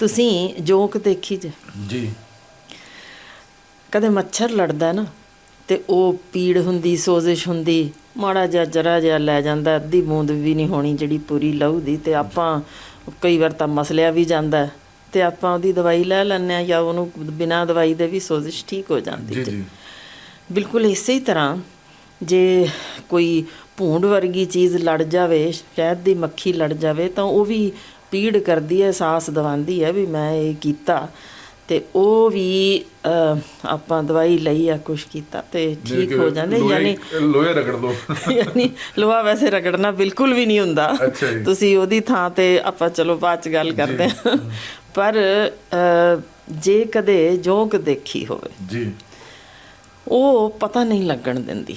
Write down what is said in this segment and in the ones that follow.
ਤੁਸੀਂ ਜੋਕ ਦੇਖੀ ਜੇ? ਜੀ। ਕਦੇ ਮੱਛਰ ਲੜਦਾ ਨਾ ਤੇ ਉਹ ਪੀੜ ਹੁੰਦੀ ਸੋਜ਼ਿਸ਼ ਹੁੰਦੀ ਮਾੜਾ ਜਿਹਾ ਜਰਾ ਜਿਹਾ ਲੈ ਜਾਂਦਾ ਅੱਧੀ ਬੂੰਦ ਵੀ ਨਹੀਂ ਹੋਣੀ ਜਿਹੜੀ ਪੂਰੀ ਲਹੂ ਦੀ ਤੇ ਆਪਾਂ ਕਈ ਵਾਰ ਤਾਂ ਮਸਲਿਆ ਵੀ ਜਾਂਦਾ ਤੇ ਆਪਾਂ ਉਹਦੀ ਦਵਾਈ ਲੈ ਲੈਂਦੇ ਆ ਜਾਂ ਉਹਨੂੰ ਬਿਨਾਂ ਦਵਾਈ ਦੇ ਵੀ ਸੋਜ਼ਿਸ਼ ਠੀਕ ਹੋ ਜਾਂਦੀ ਜੀ ਜੇ। ਜੀ। ਬਿਲਕੁਲ ਇਸੇ ਹੀ ਤਰ੍ਹਾਂ ਜੇ ਕੋਈ ਭੂੰਡ ਵਰਗੀ ਚੀਜ਼ ਲੜ ਜਾਵੇ ਸ਼ਹਿਦ ਦੀ ਮੱਖੀ ਲੜ ਜਾਵੇ ਤਾਂ ਉਹ ਵੀ ਪੀੜ ਕਰਦੀ ਹੈ ਅਹਿਸਾਸ ਦਿਵਾਉਂਦੀ ਹੈ ਵੀ ਮੈਂ ਇਹ ਕੀਤਾ। ਤੇ ਉਹ ਵੀ ਆਪਾਂ ਦਵਾਈ ਲਈ ਆ ਕੁਛ ਕੀਤਾ ਤੇ ਠੀਕ ਹੋ ਜਾਂਦੇ ਯਾਨੀ ਲੋਹੇ ਰਗੜ ਲੋ ਯਾਨੀ ਲੋਹਾ ਵੈਸੇ ਰਗੜਨਾ ਬਿਲਕੁਲ ਵੀ ਨਹੀਂ ਹੁੰਦਾ। ਤੁਸੀਂ ਉਹਦੀ ਥਾਂ ਤੇ ਆਪਾਂ ਚਲੋ ਬਾਅਦ ਚ ਗੱਲ ਕਰਦੇ ਹਾਂ। ਪਰ ਜੇ ਕਦੇ ਜੋਗ ਦੇਖੀ ਹੋਵੇ ਜੀ। ਉਹ ਪਤਾ ਨਹੀਂ ਲੱਗਣ ਦਿੰਦੀ।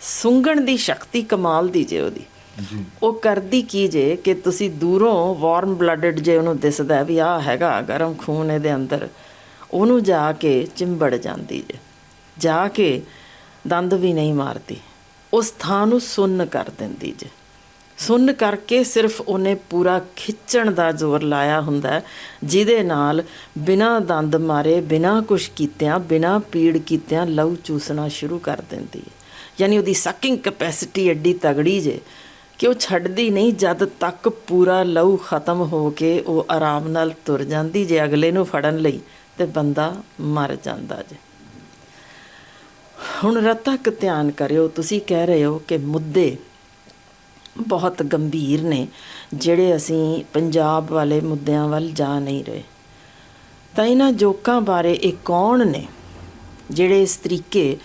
ਸੁੰਘਣ ਦੀ ਸ਼ਕਤੀ ਕਮਾਲ ਦੀ ਜੇ ਉਹਦੀ। ਉਹ ਕਰਦੀ ਕੀ ਜੇ ਕਿ ਤੁਸੀਂ ਦੂਰੋਂ ਵਾਰਮ ਬਲੱਡਡ ਜੇ ਉਹਨੂੰ ਦਿਸਦਾ ਵੀ ਆ ਹੈਗਾ ਗਰਮ ਖੂਨ ਇਹਦੇ ਅੰਦਰ, ਉਹਨੂੰ ਜਾ ਕੇ ਚਿੰਬੜ ਜਾਂਦੀ ਜੇ, ਜਾ ਕੇ ਦੰਦ ਵੀ ਨਹੀਂ ਮਾਰਦੀ, ਉਸ ਥਾਂ ਨੂੰ ਸੁੰਨ ਕਰ ਦਿੰਦੀ ਜੇ। ਸੁੰਨ ਕਰਕੇ ਸਿਰਫ ਉਹਨੇ ਪੂਰਾ ਖਿੱਚਣ ਦਾ ਜ਼ੋਰ ਲਾਇਆ ਹੁੰਦਾ ਜਿਹਦੇ ਨਾਲ ਬਿਨਾਂ ਦੰਦ ਮਾਰੇ, ਬਿਨਾਂ ਕੁਛ ਕੀਤਿਆਂ, ਬਿਨਾਂ ਪੀੜ ਕੀਤਿਆਂ ਲਹੂ ਚੂਸਣਾ ਸ਼ੁਰੂ ਕਰ ਦਿੰਦੀ ਹੈ। ਯਾਨੀ ਉਹਦੀ ਸਕਿੰਗ ਕੈਪੈਸਿਟੀ ਐਡੀ ਤਗੜੀ ਜੇ ਕਿ ਉਹ ਛੱਡਦੀ ਨਹੀਂ, ਜਦ ਤੱਕ ਪੂਰਾ ਲਹੂ ਖਤਮ ਹੋ ਕੇ ਉਹ ਆਰਾਮ ਨਾਲ ਤੁਰ ਜਾਂਦੀ ਜੇ ਅਗਲੇ ਨੂੰ ਫੜਨ ਲਈ, ਤੇ ਬੰਦਾ ਮਰ ਜਾਂਦਾ ਜੇ। ਹੁਣ ਰਤਕ ਧਿਆਨ ਕਰਿਓ, ਤੁਸੀਂ ਕਹਿ ਰਹੇ ਹੋ ਕਿ ਮੁੱਦੇ ਬਹੁਤ ਗੰਭੀਰ ਨੇ, ਜਿਹੜੇ ਅਸੀਂ ਪੰਜਾਬ ਵਾਲੇ ਮੁੱਦਿਆਂ ਵੱਲ ਜਾ ਨਹੀਂ ਰਹੇ। ਤਾਂ ਇਹਨਾਂ ਜੋਕਾਂ ਬਾਰੇ ਇਹ ਕੌਣ ਨੇ, ਜਿਹੜੇ ਇਸ ਤਰੀਕੇ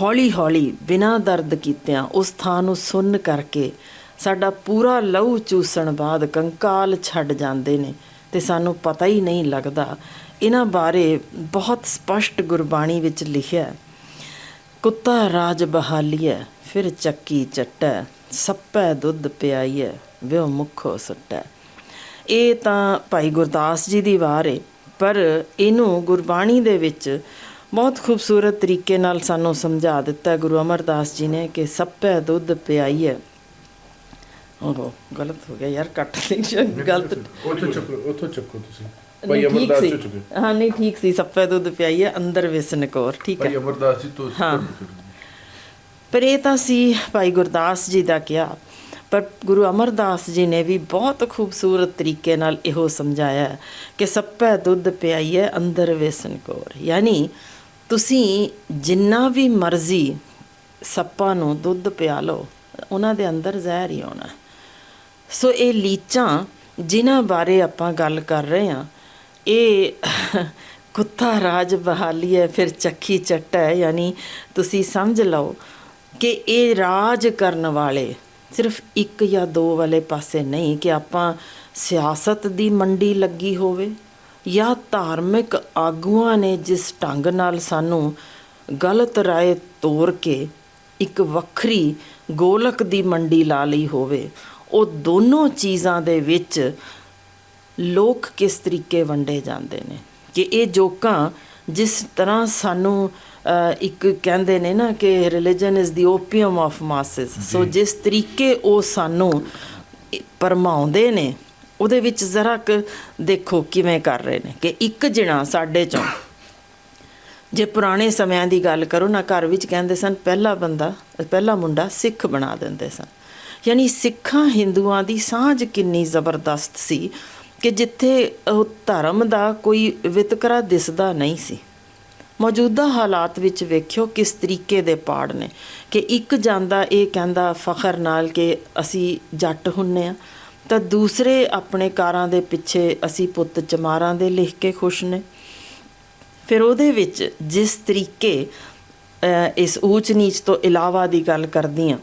ਹੌਲੀ-ਹੌਲੀ ਬਿਨਾਂ ਦਰਦ ਕੀਤਿਆਂ ਉਸ ਥਾਂ ਨੂੰ ਸੁੰਨ ਕਰਕੇ ਸਾਡਾ ਪੂਰਾ ਲਹੂ ਚੂਸਣ ਬਾਅਦ ਕੰਕਾਲ ਛੱਡ ਜਾਂਦੇ ਨੇ ਤੇ ਸਾਨੂੰ ਪਤਾ ਹੀ ਨਹੀਂ ਲੱਗਦਾ। ਇਹਨਾਂ ਬਾਰੇ ਬਹੁਤ ਸਪਸ਼ਟ ਗੁਰਬਾਣੀ ਵਿੱਚ ਲਿਖਿਆ ਹੈ। ਕੁੱਤਾ ਰਾਜ ਬਹਾਲੀਐ, ਫਿਰ ਚੱਕੀ ਚੱਟੈ, ਸੱਪੈ ਦੁੱਧ ਪਿਆਈਐ, ਵਿਉ ਮੁਖੋ ਸੱਟੈ। ਇਹ ਤਾਂ ਭਾਈ ਗੁਰਦਾਸ ਜੀ ਦੀ ਵਾਰ ਏ, ਪਰ ਇਹਨੂੰ ਗੁਰਬਾਣੀ ਦੇ ਵਿੱਚ ਬਹੁਤ ਖੂਬਸੂਰਤ ਤਰੀਕੇ ਨਾਲ ਸਾਨੂੰ ਸਮਝਾ ਦਿੱਤਾ ਗੁਰੂ ਅਮਰਦਾਸ ਜੀ ਨੇ ਕਿ ਸੱਪੈ ਦੁੱਧ ਪਿਆਈਐ ਓਹੋ ਗਲਤ ਹੋ ਗਿਆ ਯਾਰ ਕੱਟ ਲਈ ਗਲਤ। ਉੱਥੋਂ ਚੱਕੋ ਉੱਥੋਂ ਚੱਕੋ ਤੁਸੀਂ। ਭਾਈ ਅਮਰਦਾਸ ਜੀ ਚੁੱਕੇ। ਹਾਂ ਨਹੀਂ ਠੀਕ ਸੀ ਸੱਪੈ ਦੁੱਧ ਪਿਆਈਐ ਅੰਦਰ ਵਿਸਨ ਕੌਰ ਠੀਕ ਹੈ ਭਾਈ ਅਮਰਦਾਸ ਜੀ ਤੋਂ ਹਾਂ। ਪਰ ਇਹ ਤਾਂ ਸੀ ਭਾਈ ਗੁਰਦਾਸ ਜੀ ਦਾ ਕਿਹਾ ਪਰ ਗੁਰੂ ਅਮਰਦਾਸ ਜੀ ਨੇ ਵੀ ਬਹੁਤ ਖੂਬਸੂਰਤ ਤਰੀਕੇ ਨਾਲ ਇਹੋ ਸਮਝਾਇਆ ਹੈ ਕਿ ਸੱਪੈ ਦੁੱਧ ਪਿਆਈਏ ਅੰਦਰ ਵੇਸਨ ਕੋਰ। ਯਾਨੀ ਤੁਸੀਂ ਜਿੰਨਾ ਵੀ ਮਰਜ਼ੀ ਸੱਪਾਂ ਨੂੰ ਦੁੱਧ ਪਿਆ ਲਓ ਉਹਨਾਂ ਦੇ ਅੰਦਰ ਜ਼ਹਿਰ ਹੀ ਆਉਣਾ। ਹੈ। ਸੋ ਇਹ ਲੀਚਾਂ ਜਿਨ੍ਹਾਂ ਬਾਰੇ ਆਪਾਂ ਗੱਲ ਕਰ ਰਹੇ ਹਾਂ, ਇਹ ਕੁੱਤਾ ਰਾਜ ਬਹਾਲੀ ਹੈ, ਫਿਰ ਚੱਕੀ ਚੱਟਾ ਹੈ, ਯਾਨੀ ਤੁਸੀਂ ਸਮਝ ਲਓ ਕਿ ਇਹ ਰਾਜ ਕਰਨ ਵਾਲੇ ਸਿਰਫ ਇੱਕ ਜਾਂ ਦੋ ਵਾਲੇ ਪਾਸੇ ਨਹੀਂ ਕਿ ਆਪਾਂ ਸਿਆਸਤ ਦੀ ਮੰਡੀ ਲੱਗੀ ਹੋਵੇ ਜਾਂ ਧਾਰਮਿਕ ਆਗੂਆਂ ਨੇ ਜਿਸ ਢੰਗ ਨਾਲ ਸਾਨੂੰ ਗਲਤ ਰਾਏ ਤੋਰ ਕੇ ਇੱਕ ਵੱਖਰੀ ਗੋਲਕ ਦੀ ਮੰਡੀ ਲਾ ਲਈ ਹੋਵੇ ਉਹ ਦੋਨੋਂ ਚੀਜ਼ਾਂ ਦੇ ਵਿੱਚ ਲੋਕ ਕਿਸ ਤਰੀਕੇ ਵੰਡੇ ਜਾਂਦੇ ਨੇ? ਕਿ ਇਹ ਜੋਕਾਂ ਜਿਸ ਤਰ੍ਹਾਂ ਸਾਨੂੰ ਇੱਕ ਕਹਿੰਦੇ ਨੇ ਨਾ ਕਿ religion is the opium of masses so ਜਿਸ ਤਰੀਕੇ ਉਹ ਸਾਨੂੰ ਇਹ ਭਰਮਾਉਂਦੇ ਨੇ ਉਹਦੇ ਵਿੱਚ ਜ਼ਰਾ ਕੁ ਦੇਖੋ ਕਿਵੇਂ ਕਰ ਰਹੇ ਨੇ। ਕਿ ਇੱਕ ਜਣਾ ਸਾਡੇ ਚੋਂ ਜੇ ਪੁਰਾਣੇ ਸਮਿਆਂ ਦੀ ਗੱਲ ਕਰੋ ਨਾ ਘਰ ਵਿੱਚ ਕਹਿੰਦੇ ਸਨ ਪਹਿਲਾ ਬੰਦਾ ਪਹਿਲਾ ਮੁੰਡਾ ਸਿੱਖ ਬਣਾ ਦਿੰਦੇ ਸਨ। ਯਾਨੀ ਸਿੱਖਾਂ ਹਿੰਦੂਆਂ ਦੀ ਸਾਂਝ ਕਿੰਨੀ ਜ਼ਬਰਦਸਤ ਸੀ ਕਿ ਜਿੱਥੇ ਉਹ ਧਰਮ ਦਾ ਕੋਈ ਵਿਤਕਰਾ ਦਿਸਦਾ ਨਹੀਂ ਸੀ। ਮੌਜੂਦਾ ਹਾਲਾਤ ਵਿੱਚ ਵੇਖਿਓ ਕਿਸ ਤਰੀਕੇ ਦੇ ਪਾੜ ਨੇ ਕਿ ਇੱਕ ਜਾਂਦਾ ਇਹ ਕਹਿੰਦਾ, ਫਖਰ ਨਾਲ ਕਿ ਅਸੀਂ ਜੱਟ ਹੁੰਨੇ ਆ। ਤਾਂ ਦੂਸਰੇ ਆਪਣੇ ਕਾਰਾਂ ਦੇ ਪਿੱਛੇ ਅਸੀਂ ਪੁੱਤ ਚਮਾਰਾਂ ਦੇ ਲਿਖ ਕੇ ਖੁਸ਼ ਨੇ। ਫਿਰ ਉਹਦੇ ਵਿੱਚ ਜਿਸ ਤਰੀਕੇ ਇਸ ਊਚ ਨੀਚ ਤੋਂ ਇਲਾਵਾ ਦੀ ਗੱਲ ਕਰਦੀ ਆ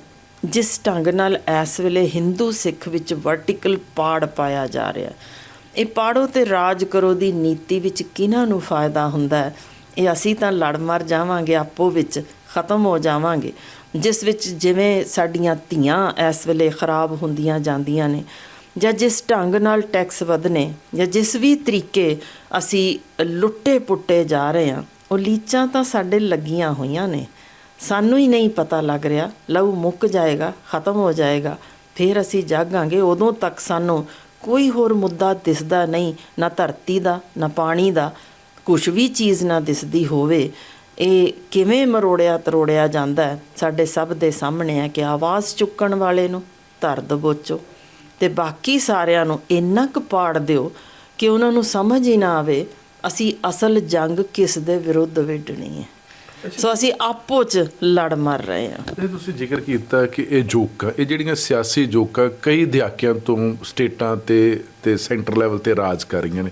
ਜਿਸ ਢੰਗ ਨਾਲ ਇਸ ਵੇਲੇ ਹਿੰਦੂ ਸਿੱਖ ਵਿੱਚ ਵਰਟੀਕਲ ਪਾੜ ਪਾਇਆ ਜਾ ਰਿਹਾ ਇਹ ਪਾੜੋ ਤੇ ਰਾਜ ਕਰੋ ਦੀ ਨੀਤੀ ਵਿੱਚ ਕਿਹਨਾਂ ਨੂੰ ਫਾਇਦਾ ਹੁੰਦਾ ਹੈ? ਇਹ ਅਸੀਂ ਤਾਂ ਲੜ ਮਰ ਜਾਵਾਂਗੇ, ਆਪੋ ਵਿੱਚ ਖਤਮ ਹੋ ਜਾਵਾਂਗੇ। ਜਿਸ ਵਿੱਚ ਜਿਵੇਂ ਸਾਡੀਆਂ ਧੀਆਂ ਇਸ ਵੇਲੇ ਖਰਾਬ ਹੁੰਦੀਆਂ ਜਾਂਦੀਆਂ ਨੇ, ਜਾਂ ਜਿਸ ਢੰਗ ਨਾਲ ਟੈਕਸ ਵਧਨੇ, ਜਾਂ ਜਿਸ ਵੀ ਤਰੀਕੇ ਅਸੀਂ ਲੁੱਟੇ ਪੁੱਟੇ ਜਾ ਰਹੇ ਹਾਂ, ਉਹ ਲੀਚਾਂ ਤਾਂ ਸਾਡੇ ਲੱਗੀਆਂ ਹੋਈਆਂ ਨੇ। ਸਾਨੂੰ ਹੀ ਨਹੀਂ ਪਤਾ ਲੱਗ ਰਿਹਾ। ਲਹੂ ਮੁੱਕ ਜਾਏਗਾ, ਖਤਮ ਹੋ ਜਾਏਗਾ। ਫਿਰ ਅਸੀਂ ਜਾਗਾਂਗੇ। ਉਦੋਂ ਤੱਕ ਸਾਨੂੰ ਕੋਈ ਹੋਰ ਮੁੱਦਾ ਦਿਸਦਾ ਨਹੀਂ। ਨਾ ਧਰਤੀ ਦਾ, ਨਾ ਪਾਣੀ ਦਾ। ਕੁਝ ਵੀ ਚੀਜ਼ ਨਾ ਦਿਸਦੀ ਹੋਵੇ। ਇਹ ਕਿਵੇਂ ਮਰੋੜਿਆ ਤਰੋੜਿਆ ਜਾਂਦਾ ਸਾਡੇ ਸਭ ਦੇ ਸਾਹਮਣੇ ਹੈ ਕਿ ਆਵਾਜ਼ ਚੁੱਕਣ ਵਾਲੇ ਨੂੰ ਧਰ ਦਬੋਚੋ ਤੇ ਬਾਕੀ ਸਾਰਿਆਂ ਨੂੰ ਇੰਨਾ ਕੁ ਪਾੜ ਦਿਓ ਕਿ ਉਹਨਾਂ ਨੂੰ ਸਮਝ ਹੀ ਨਾ ਆਵੇ, ਅਸੀਂ ਅਸਲ ਜੰਗ ਕਿਸ ਦੇ ਵਿਰੁੱਧ ਵਿੱਢਣੀ ਹੈ। ਸੋ ਅਸੀਂ ਆਪੋ ਚ ਲੜ ਮਰ ਰਹੇ ਹਾਂ। ਇਹ ਤੁਸੀਂ ਜ਼ਿਕਰ ਕੀਤਾ ਕਿ ਇਹ ਜੋਕਾਂ ਇਹ ਜਿਹੜੀਆਂ ਸਿਆਸੀ ਜੋਕਾਂ ਕਈ ਦਹਾਕਿਆਂ ਤੋਂ ਸਟੇਟਾਂ ਤੇ ਤੇ ਸੈਂਟਰ ਲੈਵਲ ਤੇ ਰਾਜ ਕਰ ਰਹੀਆਂ ਨੇ।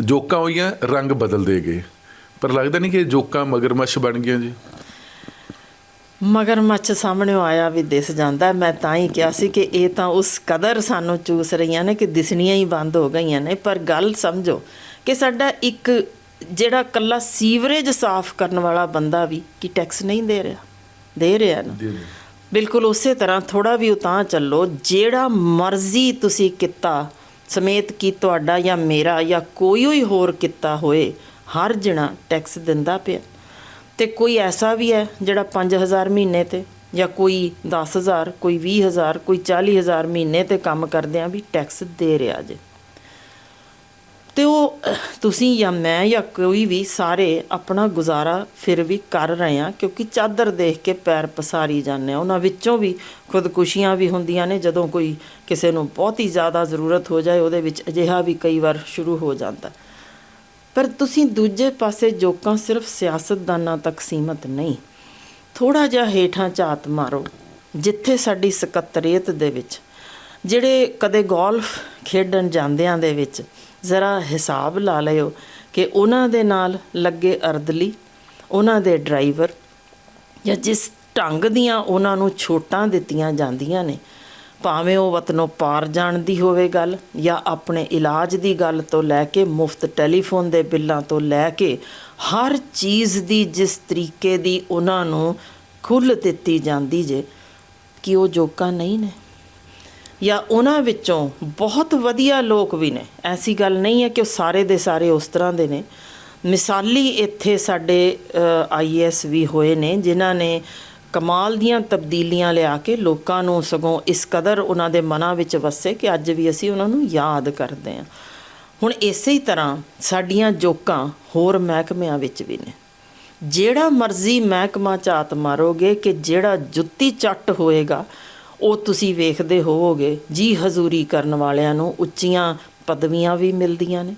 ਜੋਕਾਂ ਹੋਈਆਂ ਰੰਗ ਬਦਲ ਦੇ ਗਏ। ਪਰ ਲੱਗਦਾ ਨਹੀਂ ਕਿ ਇਹ ਜੋਕਾਂ ਮਗਰਮੱਛ ਬਣ ਗਈਆਂ ਜੀ। ਮਗਰਮੱਛ ਸਾਹਮਣੇ ਆਇਆ ਵੀ ਦਿਸ ਜਾਂਦਾ। ਮੈਂ ਤਾਂ ਹੀ ਕਿਹਾ ਸੀ ਕਿ ਇਹ ਤਾਂ ਉਸ ਕਦਰ ਸਾਨੂੰ ਚੂਸ ਰਹੀਆਂ ਨੇ ਕਿ ਦਿਸਣੀਆਂ ਹੀ ਬੰਦ ਹੋ ਗਈਆਂ ਨੇ। ਪਰ ਗੱਲ ਸਮਝੋ ਕਿ ਸਾਡਾ ਇੱਕ ਜਿਹੜਾ ਕੱਲਾ ਸੀਵਰੇਜ ਸਾਫ਼ ਕਰਨ ਵਾਲਾ ਬੰਦਾ ਵੀ ਕੀ ਟੈਕਸ ਨਹੀਂ ਦੇ ਰਿਹਾ? ਦੇ ਰਿਹਾ ਨਾ? ਬਿਲਕੁਲ ਉਸੇ ਤਰ੍ਹਾਂ ਥੋੜਾ ਵੀ ਉਤਾਂ ਚੱਲੋ ਜਿਹੜਾ ਮਰਜ਼ੀ ਤੁਸੀਂ ਕੀਤਾ ਸਮੇਤ ਕੀ ਤੁਹਾਡਾ ਜਾਂ ਮੇਰਾ ਜਾਂ ਕੋਈ ਵੀ ਹੋਰ ਕੀਤਾ ਹੋਏ ਹਰ ਜਣਾ ਟੈਕਸ ਦਿੰਦਾ ਪਿਆ। ਤੇ ਕੋਈ ਐਸਾ ਵੀ ਹੈ ਜਿਹੜਾ 5000 ਮਹੀਨੇ ਤੇ ਜਾਂ ਕੋਈ 10000 ਕੋਈ 20000 ਕੋਈ 40000 ਮਹੀਨੇ ਤੇ ਕੰਮ ਕਰਦਿਆਂ ਵੀ ਟੈਕਸ ਦੇ ਰਿਹਾ ਜੇ? ਤੇ ਉਹ, ਤੁਸੀਂ ਜਾਂ ਮੈਂ ਜਾਂ ਕੋਈ ਵੀ ਸਾਰੇ ਆਪਣਾ ਗੁਜ਼ਾਰਾ ਫਿਰ ਵੀ ਕਰ ਰਹੇ ਆ ਕਿਉਂਕਿ ਚਾਦਰ ਦੇਖ ਕੇ ਪੈਰ ਪਸਾਰੀ ਜਾਂਦੇ ਆ ਉਹਨਾਂ ਵਿੱਚੋਂ ਵੀ ਖੁਦਕੁਸ਼ੀਆਂ ਵੀ ਹੁੰਦੀਆਂ ਨੇ, ਜਦੋਂ ਕੋਈ ਕਿਸੇ ਨੂੰ ਬਹੁਤ ਹੀ ਜ਼ਿਆਦਾ ਜ਼ਰੂਰਤ ਹੋ ਜਾਏ, ਉਹਦੇ ਵਿੱਚ ਅਜਿਹਾ ਵੀ ਕਈ ਵਾਰ ਸ਼ੁਰੂ ਹੋ ਜਾਂਦਾ। ਪਰ ਤੁਸੀਂ ਦੂਜੇ ਪਾਸੇ ਜੋਕਾਂ ਸਿਰਫ ਸਿਆਸਤਦਾਨਾਂ ਤੱਕ ਸੀਮਤ ਨਹੀਂ। ਥੋੜਾ ਜਿਹਾ ਹੇਠਾਂ ਝਾਤ ਮਾਰੋ, ਜਿੱਥੇ ਸਾਡੀ ਸਕੱਤਰੇਤ ਦੇ ਵਿੱਚ, ਜਿਹੜੇ ਕਦੇ ਗੋਲਫ ਖੇਡਣ ਜਾਂਦਿਆਂ ਦੇ ਵਿੱਚ ਜ਼ਰਾ ਹਿਸਾਬ ਲਾ ਲਿਓ ਕਿ ਉਹਨਾਂ ਦੇ ਨਾਲ ਲੱਗੇ ਅਰਦਲੀ ਉਹਨਾਂ ਦੇ ਡਰਾਈਵਰ ਜਾਂ ਜਿਸ ਢੰਗ ਦੀਆਂ ਉਹਨਾਂ ਨੂੰ ਛੋਟਾਂ ਦਿੱਤੀਆਂ ਜਾਂਦੀਆਂ ਨੇ, ਭਾਵੇਂ ਉਹ ਵਤਨੋਂ ਪਾਰ ਜਾਣ ਦੀ ਹੋਵੇ ਗੱਲ ਜਾਂ ਆਪਣੇ ਇਲਾਜ ਦੀ ਗੱਲ ਤੋਂ ਲੈ ਕੇ ਮੁਫਤ ਟੈਲੀਫੋਨ ਦੇ ਬਿੱਲਾਂ ਤੋਂ ਲੈ ਕੇ ਹਰ ਚੀਜ਼ ਦੀ ਜਿਸ ਤਰੀਕੇ ਦੀ ਉਹਨਾਂ ਨੂੰ ਖੁੱਲ੍ਹ ਦਿੱਤੀ ਜਾਂਦੀ ਜੇ, ਕਿ ਉਹ ਜੋਕਾ ਨਹੀਂ ਨੇ? ਜਾਂ ਉਹਨਾਂ ਵਿੱਚੋਂ ਬਹੁਤ ਵਧੀਆ ਲੋਕ ਵੀ ਨੇ। ਐਸੀ ਗੱਲ ਨਹੀਂ ਹੈ ਕਿ ਉਹ ਸਾਰੇ ਦੇ ਸਾਰੇ ਉਸ ਤਰ੍ਹਾਂ ਦੇ ਨੇ। ਮਿਸਾਲੀ ਇੱਥੇ ਸਾਡੇ ਆਈਐਸ ਵੀ ਹੋਏ ਨੇ, ਜਿਨ੍ਹਾਂ ਨੇ ਕਮਾਲ ਦੀਆਂ ਤਬਦੀਲੀਆਂ ਲਿਆ ਕੇ ਲੋਕਾਂ ਨੂੰ ਸਗੋਂ ਇਸ ਕਦਰ ਉਹਨਾਂ ਦੇ ਮਨਾਂ ਵਿੱਚ ਵਸੇ ਕਿ ਅੱਜ ਵੀ ਅਸੀਂ ਉਹਨਾਂ ਨੂੰ ਯਾਦ ਕਰਦੇ ਹਾਂ। ਹੁਣ ਇਸੇ ਹੀ ਤਰ੍ਹਾਂ ਸਾਡੀਆਂ ਜੋਕਾਂ ਹੋਰ ਮਹਿਕਮਿਆਂ ਵਿੱਚ ਵੀ ਨੇ। ਜਿਹੜਾ ਮਰਜ਼ੀ ਮਹਿਕਮਾ ਝਾਤ ਮਾਰੋਗੇ ਕਿ ਜਿਹੜਾ ਜੁੱਤੀ ਚੱਟ ਹੋਏਗਾ ਉਹ ਤੁਸੀਂ ਵੇਖਦੇ ਹੋਵੋਗੇ, ਜੀ ਹਜ਼ੂਰੀ ਕਰਨ ਵਾਲਿਆਂ ਨੂੰ ਉੱਚੀਆਂ ਪਦਵੀਆਂ ਵੀ ਮਿਲਦੀਆਂ ਨੇ।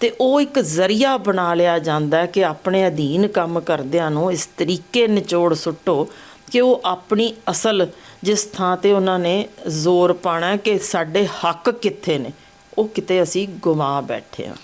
ਤੇ ਉਹ ਇੱਕ ਜ਼ਰੀਆ ਬਣਾ ਲਿਆ ਜਾਂਦਾ ਕਿ ਆਪਣੇ ਅਧੀਨ ਕੰਮ ਕਰਦਿਆਂ ਨੂੰ ਇਸ ਤਰੀਕੇ ਨਿਚੋੜ ਸੁੱਟੋ ਕਿ ਉਹ ਆਪਣੀ ਅਸਲ ਜਿਸ ਥਾਂ ਤੇ ਉਹਨਾਂ ਨੇ ਜ਼ੋਰ ਪਾਣਾ ਕਿ ਸਾਡੇ ਹੱਕ ਕਿੱਥੇ ਨੇ, ਉਹ ਕਿਤੇ ਅਸੀਂ ਗਵਾ ਬੈਠੇ ਹਾਂ।